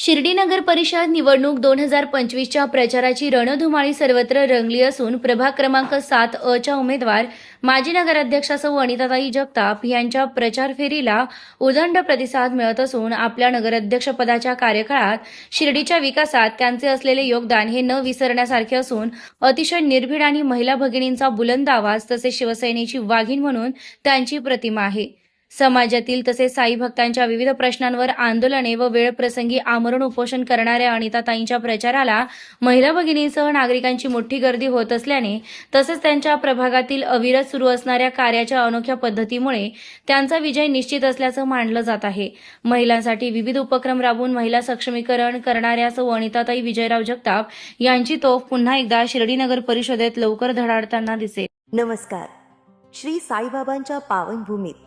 शिर्डी नगर परिषद निवडणूक दोन हजार पंचवीसच्या प्रचाराची रणधुमाळी सर्वत्र रंगली असून प्रभाग क्रमांक सात अ च्या उमेदवार माजी नगराध्यक्षासह अनिताताई जगताप यांच्या प्रचार फेरीला उदंड प्रतिसाद मिळत असून आपल्या नगराध्यक्षपदाच्या कार्यकाळात शिर्डीच्या विकासात त्यांचे असलेले योगदान हे न विसरण्यासारखे असून अतिशय निर्भीड आणि महिला भगिनींचा बुलंद आवाज तसेच शिवसेनेची वाघीण म्हणून त्यांची प्रतिमा आहे. समाजातील तसेच साई भक्तांच्या विविध प्रश्नांवर आंदोलने व वेळप्रसंगी आमरण उपोषण करणाऱ्या अनिताताईंच्या प्रचाराला महिला भगिनींसह नागरिकांची मोठी गर्दी होत असल्याने तसेच त्यांच्या प्रभागातील अविरत सुरू असणाऱ्या कार्याच्या अनोख्या पद्धतीमुळे त्यांचा विजय निश्चित असल्याचं मानलं जात आहे. महिलांसाठी विविध उपक्रम राबवून महिला सक्षमीकरण करणाऱ्या सौ अनिताताई विजयराव जगताप यांची तोफ पुन्हा एकदा शिर्डी नगर परिषदेत लवकर धडाडताना दिसेल. नमस्कार. श्री साईबाबांच्या पावनभूमीत